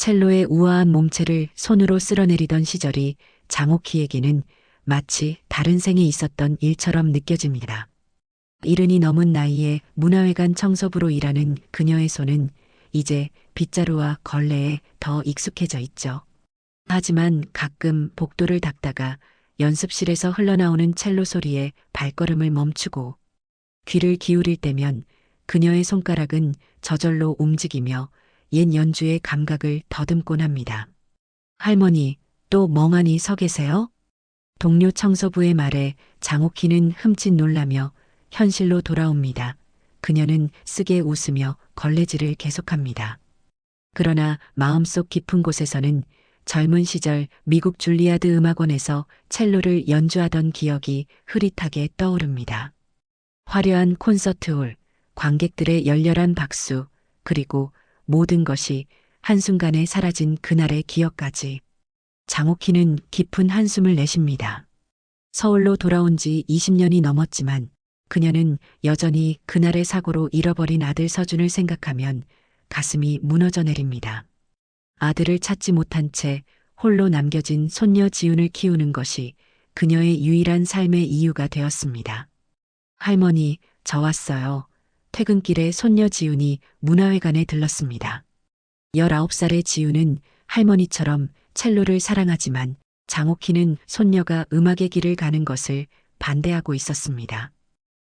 첼로의 우아한 몸체를 손으로 쓸어내리던 시절이 장옥희에게는 마치 다른 생에 있었던 일처럼 느껴집니다. 이른이 넘은 나이에 문화회관 청소부로 일하는 그녀의 손은 이제 빗자루와 걸레에 더 익숙해져 있죠. 하지만 가끔 복도를 닦다가 연습실에서 흘러나오는 첼로 소리에 발걸음을 멈추고 귀를 기울일 때면 그녀의 손가락은 저절로 움직이며 옛 연주의 감각을 더듬곤 합니다. 할머니, 또 멍하니 서 계세요? 동료 청소부의 말에 장옥희는 흠칫 놀라며 현실로 돌아옵니다. 그녀는 쓰게 웃으며 걸레질을 계속합니다. 그러나 마음속 깊은 곳에서는 젊은 시절 미국 줄리아드 음악원에서 첼로를 연주하던 기억이 흐릿하게 떠오릅니다. 화려한 콘서트홀, 관객들의 열렬한 박수, 그리고 모든 것이 한순간에 사라진 그날의 기억까지. 장옥희는 깊은 한숨을 내쉽니다. 서울로 돌아온 지 20년이 넘었지만 그녀는 여전히 그날의 사고로 잃어버린 아들 서준을 생각하면 가슴이 무너져 내립니다. 아들을 찾지 못한 채 홀로 남겨진 손녀 지훈을 키우는 것이 그녀의 유일한 삶의 이유가 되었습니다. 할머니, 저 왔어요. 퇴근길에 손녀 지훈이 문화회관에 들렀습니다. 19살의 지훈은 할머니처럼 첼로를 사랑하지만 장옥희는 손녀가 음악의 길을 가는 것을 반대하고 있었습니다.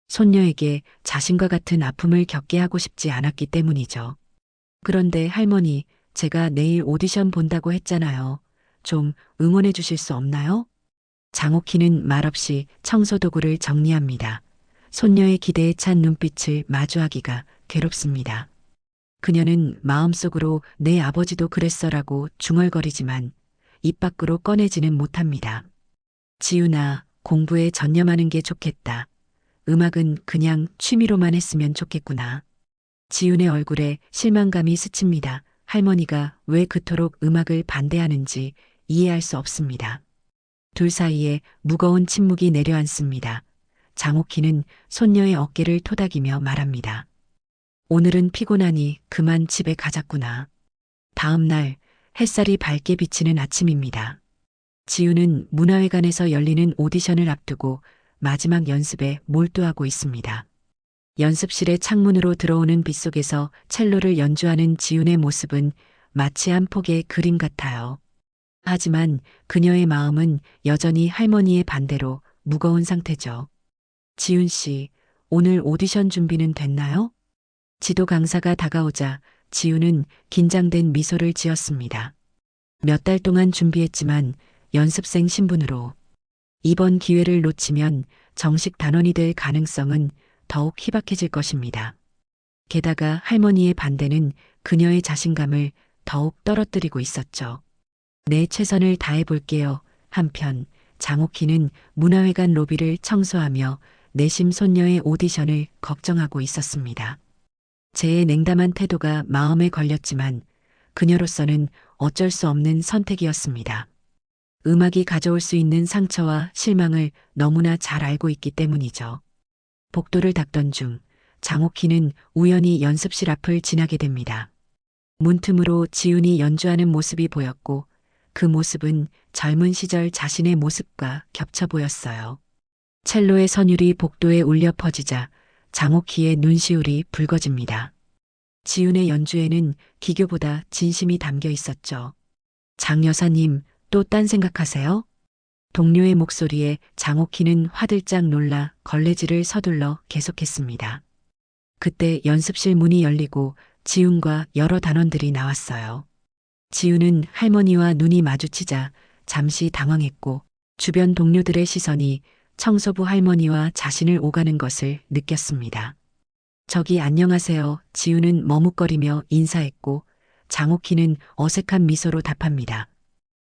손녀에게 자신과 같은 아픔을 겪게 하고 싶지 않았기 때문이죠. 그런데 할머니, 제가 내일 오디션 본다고 했잖아요. 좀 응원해 주실 수 없나요? 장옥희는 말없이 청소도구를 정리합니다. 손녀의 기대에 찬 눈빛을 마주하기가 괴롭습니다. 그녀는 마음속으로 내 아버지도 그랬어라고 중얼거리지만 입 밖으로 꺼내지는 못합니다. 지훈아, 공부에 전념하는 게 좋겠다. 음악은 그냥 취미로만 했으면 좋겠구나. 지훈의 얼굴에 실망감이 스칩니다. 할머니가 왜 그토록 음악을 반대하는지 이해할 수 없습니다. 둘 사이에 무거운 침묵이 내려앉습니다. 장옥희는 손녀의 어깨를 토닥이며 말합니다. 오늘은 피곤하니 그만 집에 가자꾸나. 다음 날 햇살이 밝게 비치는 아침입니다. 지우는 문화회관에서 열리는 오디션을 앞두고 마지막 연습에 몰두하고 있습니다. 연습실의 창문으로 들어오는 빛 속에서 첼로를 연주하는 지훈의 모습은 마치 한 폭의 그림 같아요. 하지만 그녀의 마음은 여전히 할머니의 반대로 무거운 상태죠. 지훈 씨, 오늘 오디션 준비는 됐나요? 지도 강사가 다가오자 지훈은 긴장된 미소를 지었습니다. 몇 달 동안 준비했지만 연습생 신분으로 이번 기회를 놓치면 정식 단원이 될 가능성은 더욱 희박해질 것입니다. 게다가 할머니의 반대는 그녀의 자신감을 더욱 떨어뜨리고 있었죠. 내 최선을 다해 볼게요. 한편 장옥희는 문화회관 로비를 청소하며 내심 손녀의 오디션을 걱정하고 있었습니다. 제의 냉담한 태도가 마음에 걸렸지만 그녀로서는 어쩔 수 없는 선택이었습니다. 음악이 가져올 수 있는 상처와 실망을 너무나 잘 알고 있기 때문이죠. 복도를 닦던 중 장옥희는 우연히 연습실 앞을 지나게 됩니다. 문틈으로 지훈이 연주하는 모습이 보였고 그 모습은 젊은 시절 자신의 모습과 겹쳐 보였어요. 첼로의 선율이 복도에 울려 퍼지자 장옥희의 눈시울이 붉어집니다. 지훈의 연주에는 기교보다 진심이 담겨 있었죠. 장 여사님, 또 딴 생각하세요? 동료의 목소리에 장옥희는 화들짝 놀라 걸레질을 서둘러 계속했습니다. 그때 연습실 문이 열리고 지훈과 여러 단원들이 나왔어요. 지훈은 할머니와 눈이 마주치자 잠시 당황했고 주변 동료들의 시선이 청소부 할머니와 자신을 오가는 것을 느꼈습니다. 저기 안녕하세요. 지우는 머뭇거리며 인사했고 장옥희는 어색한 미소로 답합니다.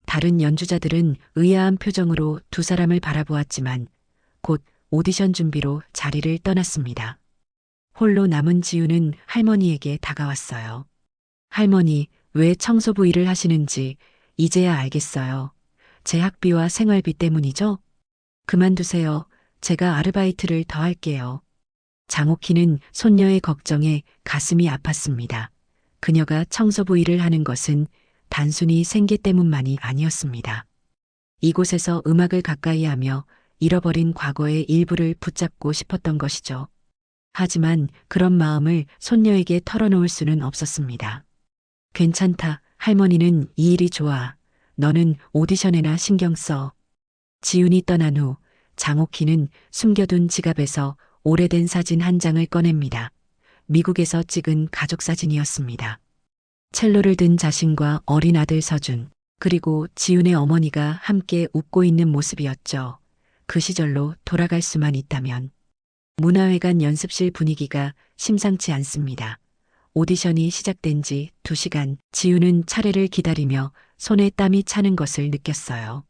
다른 연주자들은 의아한 표정으로 두 사람을 바라보았지만 곧 오디션 준비로 자리를 떠났습니다. 홀로 남은 지우는 할머니에게 다가왔어요. 할머니, 왜 청소부 일을 하시는지 이제야 알겠어요. 제 학비와 생활비 때문이죠? 그만두세요. 제가 아르바이트를 더 할게요. 장옥희는 손녀의 걱정에 가슴이 아팠습니다. 그녀가 청소부 일을 하는 것은 단순히 생계 때문만이 아니었습니다. 이곳에서 음악을 가까이 하며 잃어버린 과거의 일부를 붙잡고 싶었던 것이죠. 하지만 그런 마음을 손녀에게 털어놓을 수는 없었습니다. 괜찮다. 할머니는 이 일이 좋아. 너는 오디션에나 신경 써. 지훈이 떠난 후 장옥희는 숨겨둔 지갑에서 오래된 사진 한 장을 꺼냅니다. 미국에서 찍은 가족 사진이었습니다. 첼로를 든 자신과 어린 아들 서준, 그리고 지훈의 어머니가 함께 웃고 있는 모습이었죠. 그 시절로 돌아갈 수만 있다면. 문화회관 연습실 분위기가 심상치 않습니다. 오디션이 시작된 지 2시간 지우는 차례를 기다리며 손에 땀이 차는 것을 느꼈어요.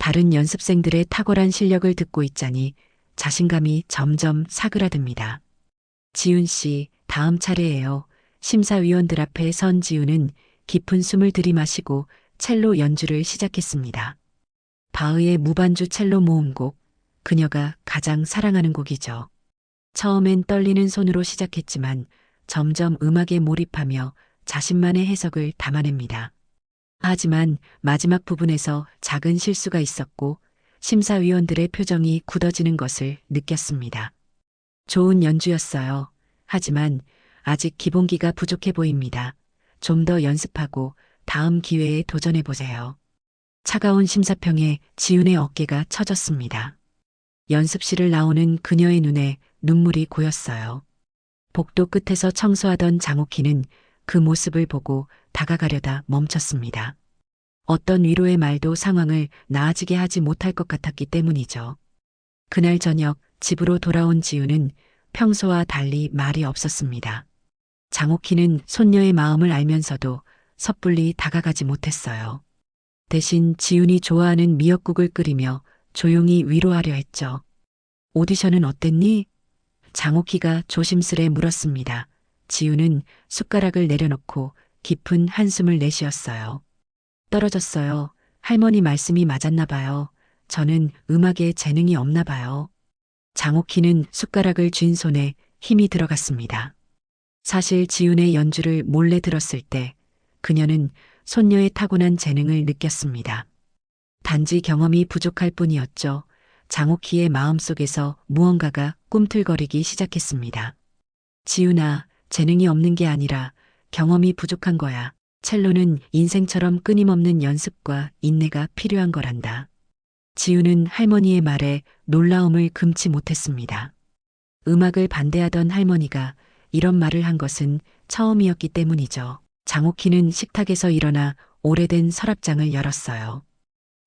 다른 연습생들의 탁월한 실력을 듣고 있자니 자신감이 점점 사그라듭니다. 지훈 씨, 다음 차례예요. 심사위원들 앞에 선 지훈은 깊은 숨을 들이마시고 첼로 연주를 시작했습니다. 바흐의 무반주 첼로 모음곡, 그녀가 가장 사랑하는 곡이죠. 처음엔 떨리는 손으로 시작했지만 점점 음악에 몰입하며 자신만의 해석을 담아냅니다. 하지만 마지막 부분에서 작은 실수가 있었고 심사위원들의 표정이 굳어지는 것을 느꼈습니다. 좋은 연주였어요. 하지만 아직 기본기가 부족해 보입니다. 좀 더 연습하고 다음 기회에 도전해 보세요. 차가운 심사평에 지훈의 어깨가 처졌습니다. 연습실을 나오는 그녀의 눈에 눈물이 고였어요. 복도 끝에서 청소하던 장옥희는 그 모습을 보고 다가가려다 멈췄습니다. 어떤 위로의 말도 상황을 나아지게 하지 못할 것 같았기 때문이죠. 그날 저녁 집으로 돌아온 지우는 평소와 달리 말이 없었습니다. 장옥희는 손녀의 마음을 알면서도 섣불리 다가가지 못했어요. 대신 지훈이 좋아하는 미역국을 끓이며 조용히 위로하려 했죠. 오디션은 어땠니? 장옥희가 조심스레 물었습니다. 지우는 숟가락을 내려놓고 깊은 한숨을 내쉬었어요. 떨어졌어요. 할머니 말씀이 맞았나 봐요. 저는 음악에 재능이 없나 봐요. 장옥희는 숟가락을 쥔 손에 힘이 들어갔습니다. 사실 지훈의 연주를 몰래 들었을 때 그녀는 손녀의 타고난 재능을 느꼈습니다. 단지 경험이 부족할 뿐이었죠. 장옥희의 마음속에서 무언가가 꿈틀거리기 시작했습니다. 지훈아, 재능이 없는 게 아니라 경험이 부족한 거야. 첼로는 인생처럼 끊임없는 연습과 인내가 필요한 거란다. 지훈은 할머니의 말에 놀라움을 금치 못했습니다. 음악을 반대하던 할머니가 이런 말을 한 것은 처음이었기 때문이죠. 장옥희는 식탁에서 일어나 오래된 서랍장을 열었어요.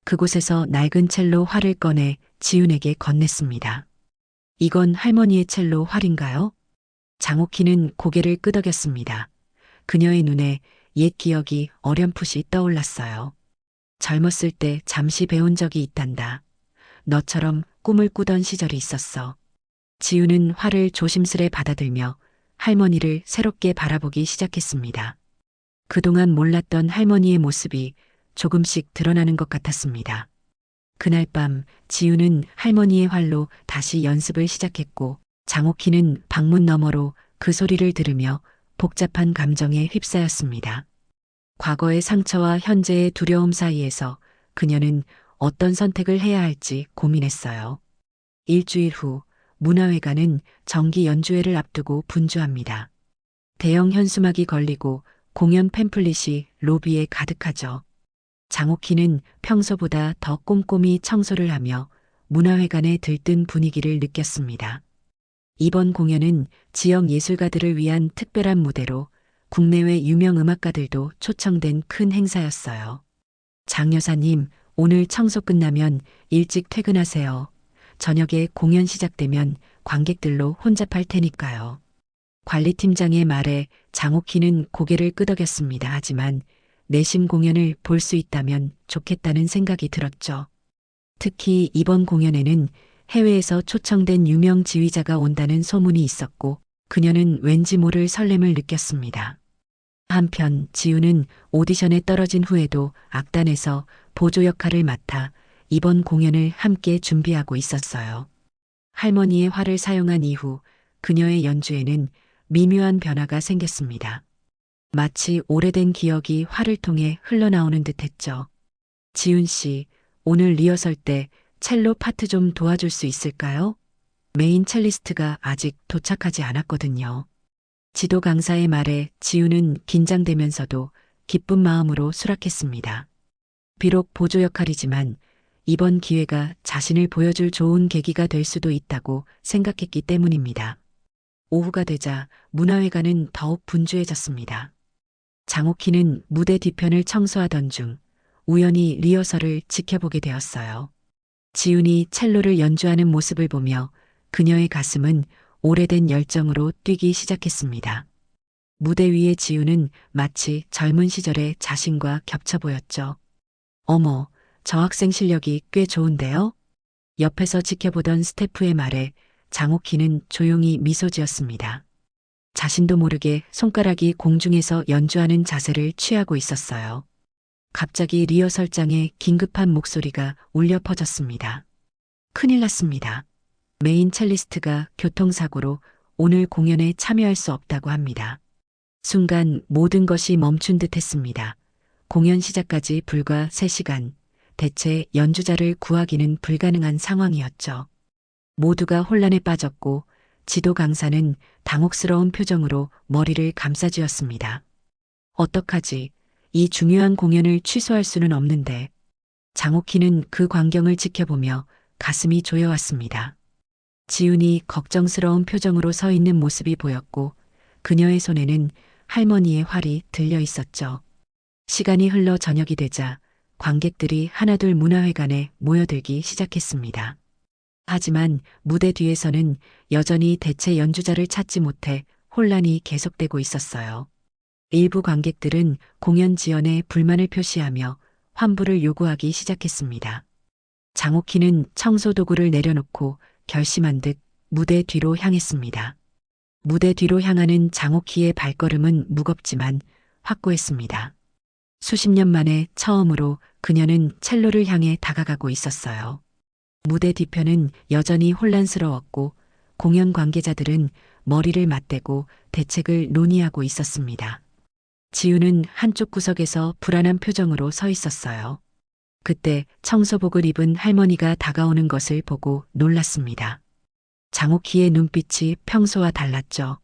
그곳에서 낡은 첼로 활을 꺼내 지훈에게 건넸습니다. 이건 할머니의 첼로 활인가요? 장옥희는 고개를 끄덕였습니다. 그녀의 눈에 옛 기억이 어렴풋이 떠올랐어요. 젊었을 때 잠시 배운 적이 있단다. 너처럼 꿈을 꾸던 시절이 있었어. 지우는 활을 조심스레 받아들며 할머니를 새롭게 바라보기 시작했습니다. 그동안 몰랐던 할머니의 모습이 조금씩 드러나는 것 같았습니다. 그날 밤 지우는 할머니의 활로 다시 연습을 시작했고 장옥희는 방문 너머로 그 소리를 들으며 복잡한 감정에 휩싸였습니다. 과거의 상처와 현재의 두려움 사이에서 그녀는 어떤 선택을 해야 할지 고민했어요. 일주일 후 문화회관은 정기 연주회를 앞두고 분주합니다. 대형 현수막이 걸리고 공연 팸플릿이 로비에 가득하죠. 장옥희는 평소보다 더 꼼꼼히 청소를 하며 문화회관에 들뜬 분위기를 느꼈습니다. 이번 공연은 지역 예술가들을 위한 특별한 무대로 국내외 유명 음악가들도 초청된 큰 행사였어요. 장 여사님, 오늘 청소 끝나면 일찍 퇴근하세요. 저녁에 공연 시작되면 관객들로 혼잡할 테니까요. 관리팀장의 말에 장옥희는 고개를 끄덕였습니다. 하지만 내심 공연을 볼 수 있다면 좋겠다는 생각이 들었죠. 특히 이번 공연에는 해외에서 초청된 유명 지휘자가 온다는 소문이 있었고 그녀는 왠지 모를 설렘을 느꼈습니다. 한편 지우는 오디션에 떨어진 후에도 악단에서 보조 역할을 맡아 이번 공연을 함께 준비하고 있었어요. 할머니의 활을 사용한 이후 그녀의 연주에는 미묘한 변화가 생겼습니다. 마치 오래된 기억이 활을 통해 흘러나오는 듯 했죠. 지훈 씨, 오늘 리허설 때 첼로 파트 좀 도와줄 수 있을까요? 메인 첼리스트가 아직 도착하지 않았거든요. 지도 강사의 말에 지훈은 긴장되면서도 기쁜 마음으로 수락했습니다. 비록 보조 역할이지만 이번 기회가 자신을 보여줄 좋은 계기가 될 수도 있다고 생각했기 때문입니다. 오후가 되자 문화회관은 더욱 분주해졌습니다. 장옥희는 무대 뒤편을 청소하던 중 우연히 리허설을 지켜보게 되었어요. 지훈이 첼로를 연주하는 모습을 보며 그녀의 가슴은 오래된 열정으로 뛰기 시작했습니다. 무대 위의 지훈은 마치 젊은 시절의 자신과 겹쳐 보였죠. 어머, 저 학생 실력이 꽤 좋은데요? 옆에서 지켜보던 스태프의 말에 장옥희는 조용히 미소 지었습니다. 자신도 모르게 손가락이 공중에서 연주하는 자세를 취하고 있었어요. 갑자기 리허설장에 긴급한 목소리가 울려 퍼졌습니다. 큰일 났습니다. 메인 첼리스트가 교통사고로 오늘 공연에 참여할 수 없다고 합니다. 순간 모든 것이 멈춘 듯 했습니다. 공연 시작까지 불과 3시간. 대체 연주자를 구하기는 불가능한 상황이었죠. 모두가 혼란에 빠졌고 지도 강사는 당혹스러운 표정으로 머리를 감싸쥐었습니다. 어떡하지? 이 중요한 공연을 취소할 수는 없는데. 장옥희는 그 광경을 지켜보며 가슴이 조여왔습니다. 지훈이 걱정스러운 표정으로 서 있는 모습이 보였고 그녀의 손에는 할머니의 활이 들려 있었죠. 시간이 흘러 저녁이 되자 관객들이 하나둘 문화회관에 모여들기 시작했습니다. 하지만 무대 뒤에서는 여전히 대체 연주자를 찾지 못해 혼란이 계속되고 있었어요. 일부 관객들은 공연 지연에 불만을 표시하며 환불을 요구하기 시작했습니다. 장옥희는 청소 도구를 내려놓고 결심한 듯 무대 뒤로 향했습니다. 무대 뒤로 향하는 장옥희의 발걸음은 무겁지만 확고했습니다. 수십 년 만에 처음으로 그녀는 첼로를 향해 다가가고 있었어요. 무대 뒤편은 여전히 혼란스러웠고 공연 관계자들은 머리를 맞대고 대책을 논의하고 있었습니다. 지우는 한쪽 구석에서 불안한 표정으로 서 있었어요. 그때 청소복을 입은 할머니가 다가오는 것을 보고 놀랐습니다. 장옥희의 눈빛이 평소와 달랐죠.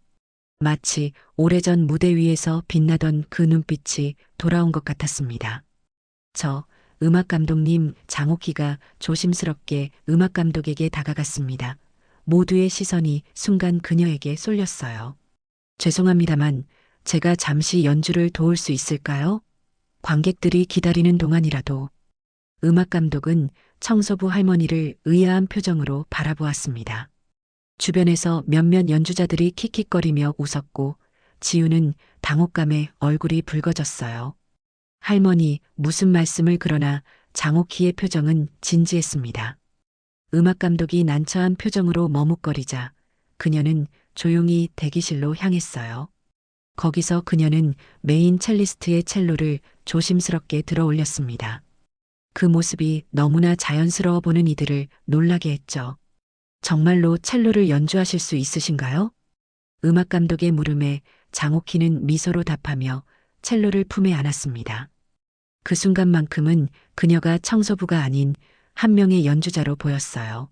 마치 오래전 무대 위에서 빛나던 그 눈빛이 돌아온 것 같았습니다. 저 음악 감독님 장옥희가 조심스럽게 음악 감독에게 다가갔습니다. 모두의 시선이 순간 그녀에게 쏠렸어요. 죄송합니다만 제가 잠시 연주를 도울 수 있을까요? 관객들이 기다리는 동안이라도 음악 감독은 청소부 할머니를 의아한 표정으로 바라보았습니다. 주변에서 몇몇 연주자들이 킥킥거리며 웃었고 지우는 당혹감에 얼굴이 붉어졌어요. 할머니 무슨 말씀을 그러나 장옥희의 표정은 진지했습니다. 음악 감독이 난처한 표정으로 머뭇거리자 그녀는 조용히 대기실로 향했어요. 거기서 그녀는 메인 첼리스트의 첼로를 조심스럽게 들어 올렸습니다. 그 모습이 너무나 자연스러워 보는 이들을 놀라게 했죠. 정말로 첼로를 연주하실 수 있으신가요? 음악 감독의 물음에 장옥희는 미소로 답하며 첼로를 품에 안았습니다. 그 순간만큼은 그녀가 청소부가 아닌 한 명의 연주자로 보였어요.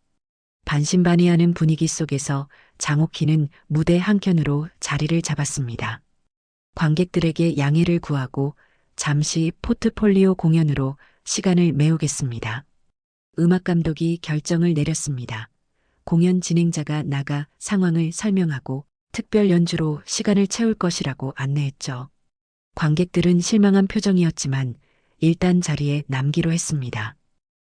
반신반의하는 분위기 속에서 장옥희는 무대 한켠으로 자리를 잡았습니다. 관객들에게 양해를 구하고 잠시 포트폴리오 공연으로 시간을 메우겠습니다. 음악 감독이 결정을 내렸습니다. 공연 진행자가 나가 상황을 설명하고 특별 연주로 시간을 채울 것이라고 안내했죠. 관객들은 실망한 표정이었지만 일단 자리에 남기로 했습니다.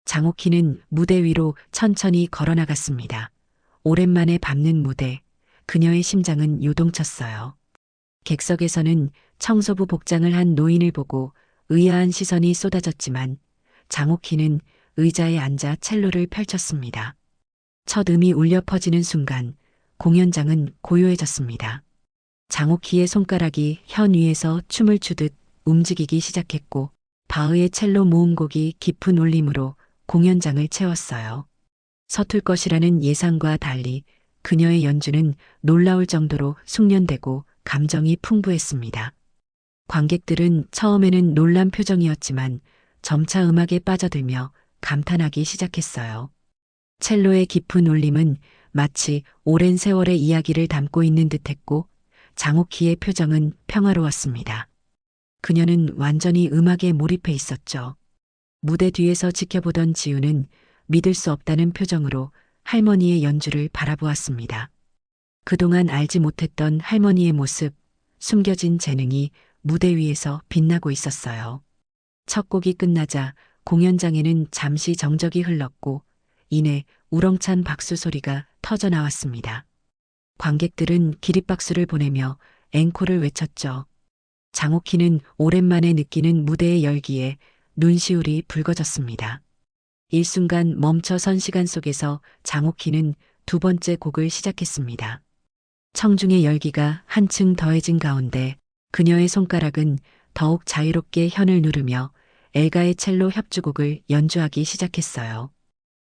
장옥희는 무대 위로 천천히 걸어나갔습니다. 오랜만에 밟는 무대, 그녀의 심장은 요동쳤어요. 객석에서는 청소부 복장을 한 노인을 보고 의아한 시선이 쏟아졌지만 장옥희는 의자에 앉아 첼로를 펼쳤습니다. 첫 음이 울려 퍼지는 순간 공연장은 고요해졌습니다. 장옥희의 손가락이 현 위에서 춤을 추듯 움직이기 시작했고 바흐의 첼로 모음곡이 깊은 울림으로 공연장을 채웠어요. 서툴 것이라는 예상과 달리 그녀의 연주는 놀라울 정도로 숙련되고 감정이 풍부했습니다. 관객들은 처음에는 놀란 표정이었지만 점차 음악에 빠져들며 감탄하기 시작했어요. 첼로의 깊은 울림은 마치 오랜 세월의 이야기를 담고 있는 듯했고 장옥희의 표정은 평화로웠습니다. 그녀는 완전히 음악에 몰입해 있었죠. 무대 뒤에서 지켜보던 지우는 믿을 수 없다는 표정으로 할머니의 연주를 바라보았습니다. 그동안 알지 못했던 할머니의 모습, 숨겨진 재능이 무대 위에서 빛나고 있었어요. 첫 곡이 끝나자 공연장에는 잠시 정적이 흘렀고 이내 우렁찬 박수 소리가 터져 나왔습니다. 관객들은 기립박수를 보내며 앵콜을 외쳤죠. 장옥희는 오랜만에 느끼는 무대의 열기에 눈시울이 붉어졌습니다. 일순간 멈춰 선 시간 속에서 장옥희는 두 번째 곡을 시작했습니다. 청중의 열기가 한층 더해진 가운데 그녀의 손가락은 더욱 자유롭게 현을 누르며 엘가의 첼로 협주곡을 연주하기 시작했어요.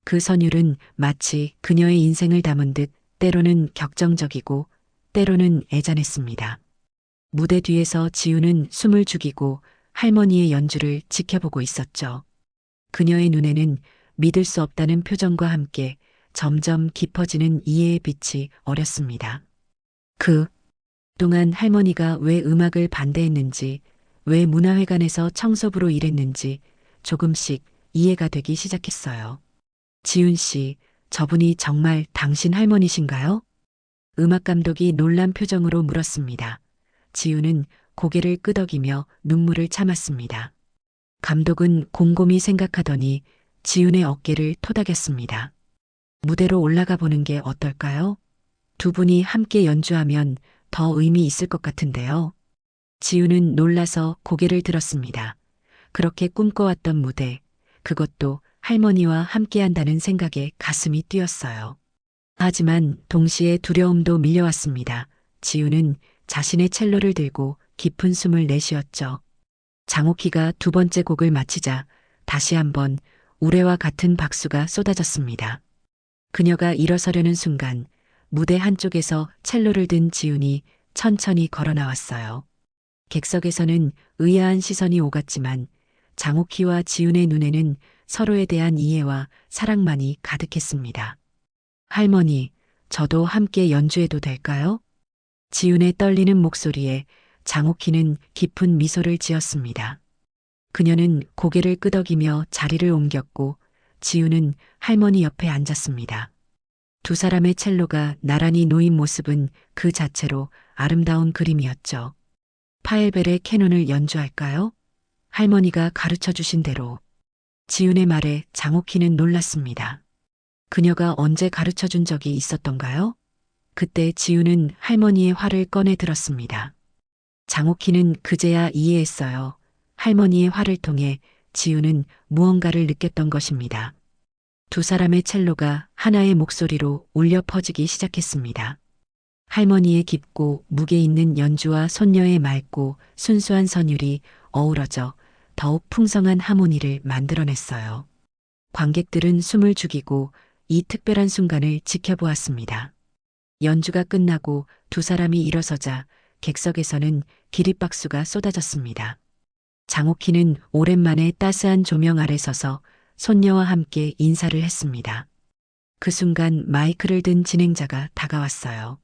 그 선율은 마치 그녀의 인생을 담은 듯 때로는 격정적이고 때로는 애잔했습니다. 무대 뒤에서 지우는 숨을 죽이고 할머니의 연주를 지켜보고 있었죠. 그녀의 눈에는 믿을 수 없다는 표정과 함께 점점 깊어지는 이해의 빛이 어렸습니다. 그 동안 할머니가 왜 음악을 반대했는지, 왜 문화회관에서 청소부로 일했는지 조금씩 이해가 되기 시작했어요. 지훈 씨, 저분이 정말 당신 할머니신가요? 음악 감독이 놀란 표정으로 물었습니다. 지훈은 고개를 끄덕이며 눈물을 참았습니다. 감독은 곰곰이 생각하더니 지훈의 어깨를 토닥였습니다. 무대로 올라가 보는 게 어떨까요? 두 분이 함께 연주하면 더 의미 있을 것 같은데요. 지우는 놀라서 고개를 들었습니다. 그렇게 꿈꿔왔던 무대, 그것도 할머니와 함께 한다는 생각에 가슴이 뛰었어요. 하지만 동시에 두려움도 밀려왔습니다. 지우는 자신의 첼로를 들고 깊은 숨을 내쉬었죠. 장옥희가 두 번째 곡을 마치자 다시 한번 우레와 같은 박수가 쏟아졌습니다. 그녀가 일어서려는 순간 무대 한쪽에서 첼로를 든 지훈이 천천히 걸어 나왔어요. 객석에서는 의아한 시선이 오갔지만 장옥희와 지훈의 눈에는 서로에 대한 이해와 사랑만이 가득했습니다. 할머니, 저도 함께 연주해도 될까요? 지훈의 떨리는 목소리에 장옥희는 깊은 미소를 지었습니다. 그녀는 고개를 끄덕이며 자리를 옮겼고 지훈은 할머니 옆에 앉았습니다. 두 사람의 첼로가 나란히 놓인 모습은 그 자체로 아름다운 그림이었죠. 파엘벨의 캐논을 연주할까요? 할머니가 가르쳐 주신 대로. 지훈의 말에 장옥희는 놀랐습니다. 그녀가 언제 가르쳐 준 적이 있었던가요? 그때 지훈은 할머니의 화를 꺼내 들었습니다. 장옥희는 그제야 이해했어요. 할머니의 화를 통해 지훈은 무언가를 느꼈던 것입니다. 두 사람의 첼로가 하나의 목소리로 울려 퍼지기 시작했습니다. 할머니의 깊고 무게 있는 연주와 손녀의 맑고 순수한 선율이 어우러져 더욱 풍성한 하모니를 만들어냈어요. 관객들은 숨을 죽이고 이 특별한 순간을 지켜보았습니다. 연주가 끝나고 두 사람이 일어서자 객석에서는 기립박수가 쏟아졌습니다. 장옥희는 오랜만에 따스한 조명 아래 서서 손녀와 함께 인사를 했습니다. 그 순간 마이크를 든 진행자가 다가왔어요.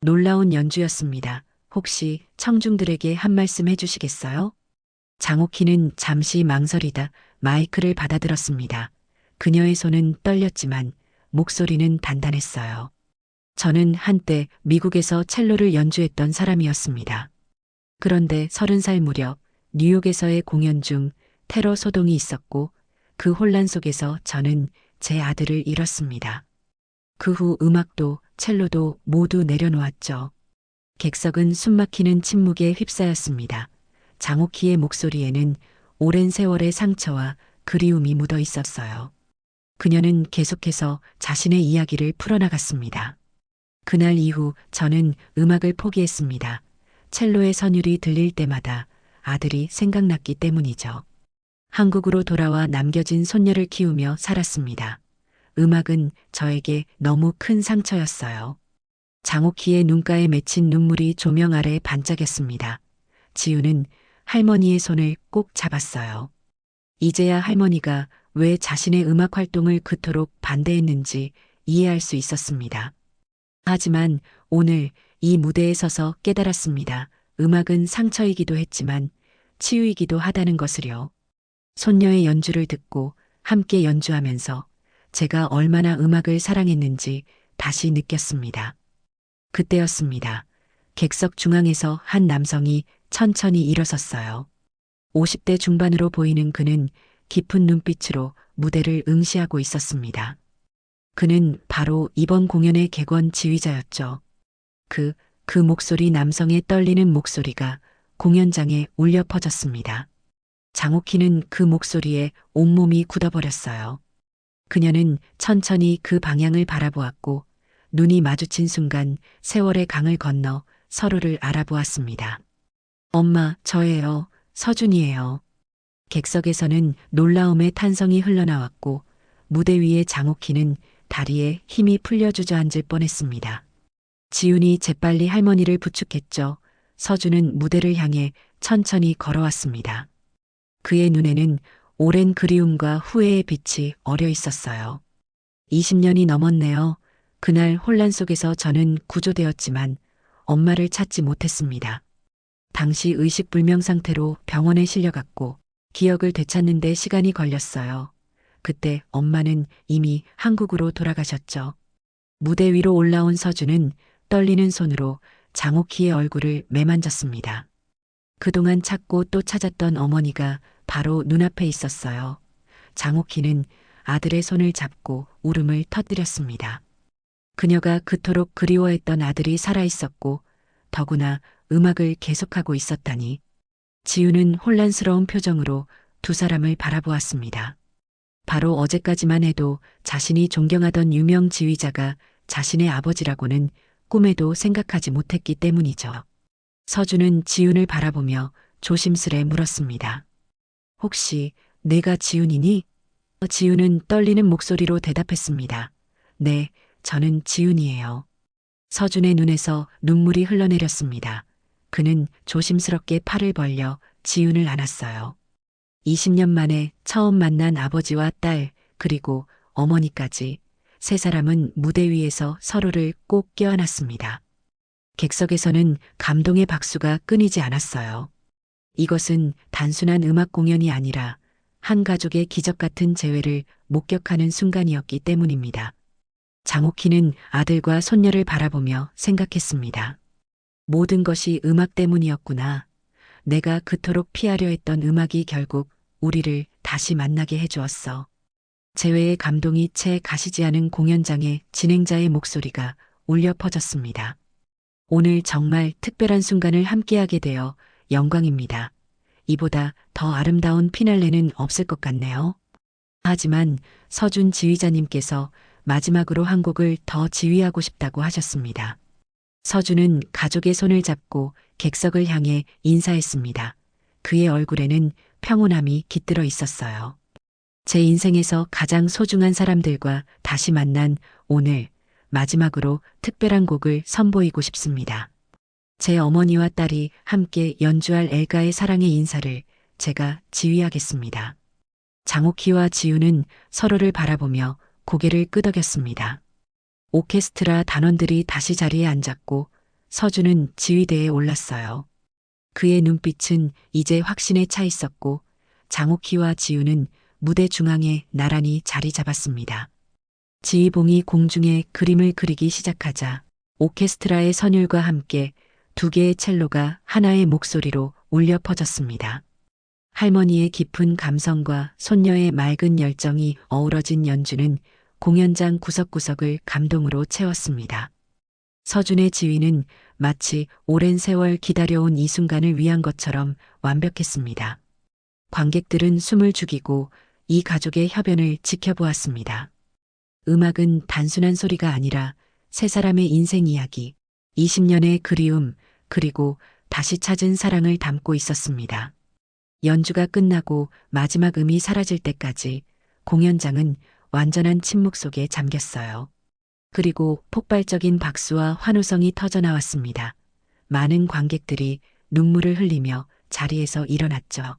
놀라운 연주였습니다. 혹시 청중들에게 한 말씀 해주시겠어요? 장옥희는 잠시 망설이다 마이크를 받아들었습니다. 그녀의 손은 떨렸지만 목소리는 단단했어요. 저는 한때 미국에서 첼로를 연주했던 사람이었습니다. 그런데 서른 살 무렵 뉴욕에서의 공연 중 테러 소동이 있었고 그 혼란 속에서 저는 제 아들을 잃었습니다. 그 후 음악도 첼로도 모두 내려놓았죠. 객석은 숨막히는 침묵에 휩싸였습니다. 장옥희의 목소리에는 오랜 세월의 상처와 그리움이 묻어 있었어요. 그녀는 계속해서 자신의 이야기를 풀어나갔습니다. 그날 이후 저는 음악을 포기했습니다. 첼로의 선율이 들릴 때마다 아들이 생각났기 때문이죠. 한국으로 돌아와 남겨진 손녀를 키우며 살았습니다. 음악은 저에게 너무 큰 상처였어요. 장옥희의 눈가에 맺힌 눈물이 조명 아래 반짝였습니다. 지우는 할머니의 손을 꼭 잡았어요. 이제야 할머니가 왜 자신의 음악 활동을 그토록 반대했는지 이해할 수 있었습니다. 하지만 오늘 이 무대에 서서 깨달았습니다. 음악은 상처이기도 했지만 치유이기도 하다는 것을요. 손녀의 연주를 듣고 함께 연주하면서 제가 얼마나 음악을 사랑했는지 다시 느꼈습니다. 그때였습니다. 객석 중앙에서 한 남성이 천천히 일어섰어요. 50대 중반으로 보이는 그는 깊은 눈빛으로 무대를 응시하고 있었습니다. 그는 바로 이번 공연의 객원 지휘자였죠. 그, 그 목소리 남성의 떨리는 목소리가 공연장에 울려 퍼졌습니다. 장옥희는 그 목소리에 온몸이 굳어버렸어요. 그녀는 천천히 그 방향을 바라보았고 눈이 마주친 순간 세월의 강을 건너 서로를 알아보았습니다. 엄마, 저예요. 서준이에요. 객석에서는 놀라움의 탄성이 흘러나왔고 무대 위의 장옥희는 다리에 힘이 풀려 주저앉을 뻔했습니다. 지훈이 재빨리 할머니를 부축했죠. 서준은 무대를 향해 천천히 걸어왔습니다. 그의 눈에는 오랜 그리움과 후회의 빛이 어려 있었어요. 20년이 넘었네요. 그날 혼란 속에서 저는 구조되었지만 엄마를 찾지 못했습니다. 당시 의식불명 상태로 병원에 실려갔고 기억을 되찾는데 시간이 걸렸어요. 그때 엄마는 이미 한국으로 돌아가셨죠. 무대 위로 올라온 서준은 떨리는 손으로 장옥희의 얼굴을 매만졌습니다. 그동안 찾고 또 찾았던 어머니가 바로 눈앞에 있었어요. 장옥희는 아들의 손을 잡고 울음을 터뜨렸습니다. 그녀가 그토록 그리워했던 아들이 살아있었고 더구나 음악을 계속하고 있었다니. 지우는 혼란스러운 표정으로 두 사람을 바라보았습니다. 바로 어제까지만 해도 자신이 존경하던 유명 지휘자가 자신의 아버지라고는 꿈에도 생각하지 못했기 때문이죠. 서준은 지훈을 바라보며 조심스레 물었습니다. 혹시 내가 지훈이니? 지훈은 떨리는 목소리로 대답했습니다. 네, 저는 지훈이에요. 서준의 눈에서 눈물이 흘러내렸습니다. 그는 조심스럽게 팔을 벌려 지훈을 안았어요. 20년 만에 처음 만난 아버지와 딸, 그리고 어머니까지 세 사람은 무대 위에서 서로를 꼭 껴안았습니다. 객석에서는 감동의 박수가 끊이지 않았어요. 이것은 단순한 음악 공연이 아니라 한 가족의 기적 같은 재회를 목격하는 순간이었기 때문입니다. 장옥희는 아들과 손녀를 바라보며 생각했습니다. 모든 것이 음악 때문이었구나. 내가 그토록 피하려 했던 음악이 결국 우리를 다시 만나게 해주었어. 재회의 감동이 채 가시지 않은 공연장에 진행자의 목소리가 울려 퍼졌습니다. 오늘 정말 특별한 순간을 함께하게 되어 영광입니다. 이보다 더 아름다운 피날레는 없을 것 같네요. 하지만 서준 지휘자님께서 마지막으로 한 곡을 더 지휘하고 싶다고 하셨습니다. 서준은 가족의 손을 잡고 객석을 향해 인사했습니다. 그의 얼굴에는 평온함이 깃들어 있었어요. 제 인생에서 가장 소중한 사람들과 다시 만난 오늘 마지막으로 특별한 곡을 선보이고 싶습니다. 제 어머니와 딸이 함께 연주할 엘가의 사랑의 인사를 제가 지휘하겠습니다. 장옥희와 지우는 서로를 바라보며 고개를 끄덕였습니다. 오케스트라 단원들이 다시 자리에 앉았고 서준은 지휘대에 올랐어요. 그의 눈빛은 이제 확신에 차 있었고 장옥희와 지우는 무대 중앙에 나란히 자리 잡았습니다. 지휘봉이 공중에 그림을 그리기 시작하자 오케스트라의 선율과 함께 두 개의 첼로가 하나의 목소리로 울려 퍼졌습니다. 할머니의 깊은 감성과 손녀의 맑은 열정이 어우러진 연주는 공연장 구석구석을 감동으로 채웠습니다. 서준의 지휘는 마치 오랜 세월 기다려온 이 순간을 위한 것처럼 완벽했습니다. 관객들은 숨을 죽이고 이 가족의 협연을 지켜보았습니다. 음악은 단순한 소리가 아니라 세 사람의 인생 이야기, 20년의 그리움, 그리고 다시 찾은 사랑을 담고 있었습니다. 연주가 끝나고 마지막 음이 사라질 때까지 공연장은 완전한 침묵 속에 잠겼어요. 그리고 폭발적인 박수와 환호성이 터져나왔습니다. 많은 관객들이 눈물을 흘리며 자리에서 일어났죠.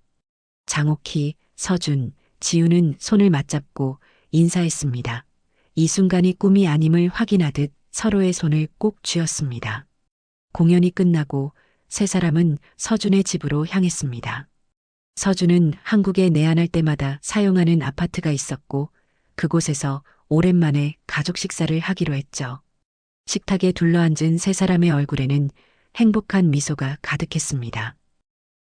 장옥희, 서준, 지우는 손을 맞잡고 인사했습니다. 이 순간이 꿈이 아님을 확인하듯 서로의 손을 꼭 쥐었습니다. 공연이 끝나고 세 사람은 서준의 집으로 향했습니다. 서준은 한국에 내한할 때마다 사용하는 아파트가 있었고 그곳에서 오랜만에 가족 식사를 하기로 했죠. 식탁에 둘러앉은 세 사람의 얼굴에는 행복한 미소가 가득했습니다.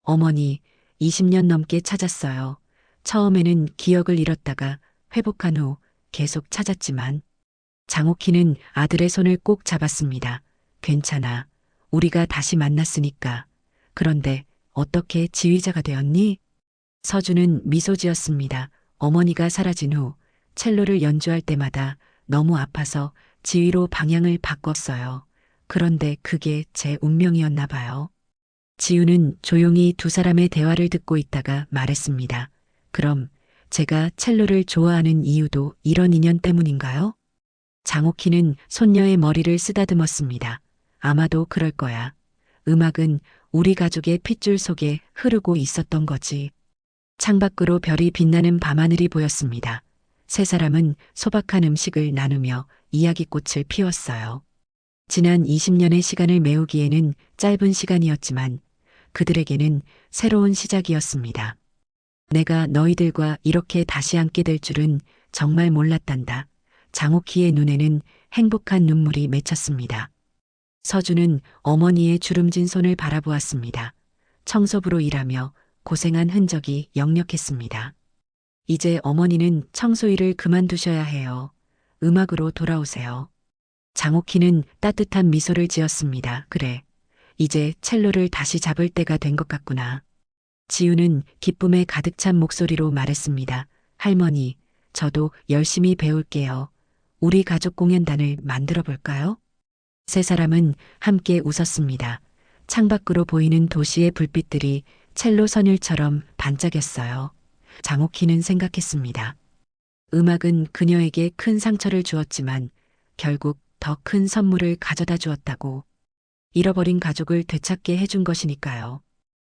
어머니, 20년 넘게 찾았어요. 처음에는 기억을 잃었다가 회복한 후 계속 찾았지만 장옥희는 아들의 손을 꼭 잡았습니다. 괜찮아. 우리가 다시 만났으니까. 그런데 어떻게 지휘자가 되었니? 서준은 미소 지었습니다. 어머니가 사라진 후 첼로를 연주할 때마다 너무 아파서 지휘로 방향을 바꿨어요. 그런데 그게 제 운명이었나 봐요. 지우는 조용히 두 사람의 대화를 듣고 있다가 말했습니다. 그럼 제가 첼로를 좋아하는 이유도 이런 인연 때문인가요? 장옥희는 손녀의 머리를 쓰다듬었습니다. 아마도 그럴 거야. 음악은 우리 가족의 핏줄 속에 흐르고 있었던 거지. 창밖으로 별이 빛나는 밤하늘이 보였습니다. 세 사람은 소박한 음식을 나누며 이야기꽃을 피웠어요. 지난 20년의 시간을 메우기에는 짧은 시간이었지만 그들에게는 새로운 시작이었습니다. 내가 너희들과 이렇게 다시 앉게 될 줄은 정말 몰랐단다. 장옥희의 눈에는 행복한 눈물이 맺혔습니다. 서준은 어머니의 주름진 손을 바라보았습니다. 청소부로 일하며 고생한 흔적이 역력했습니다. 이제 어머니는 청소 일을 그만두셔야 해요. 음악으로 돌아오세요. 장옥희는 따뜻한 미소를 지었습니다. 그래. 이제 첼로를 다시 잡을 때가 된 것 같구나. 지우는 기쁨에 가득 찬 목소리로 말했습니다. 할머니, 저도 열심히 배울게요. 우리 가족 공연단을 만들어 볼까요? 세 사람은 함께 웃었습니다. 창밖으로 보이는 도시의 불빛들이 첼로 선율처럼 반짝였어요. 장옥희는 생각했습니다. 음악은 그녀에게 큰 상처를 주었지만 결국 더 큰 선물을 가져다 주었다고. 잃어버린 가족을 되찾게 해준 것이니까요.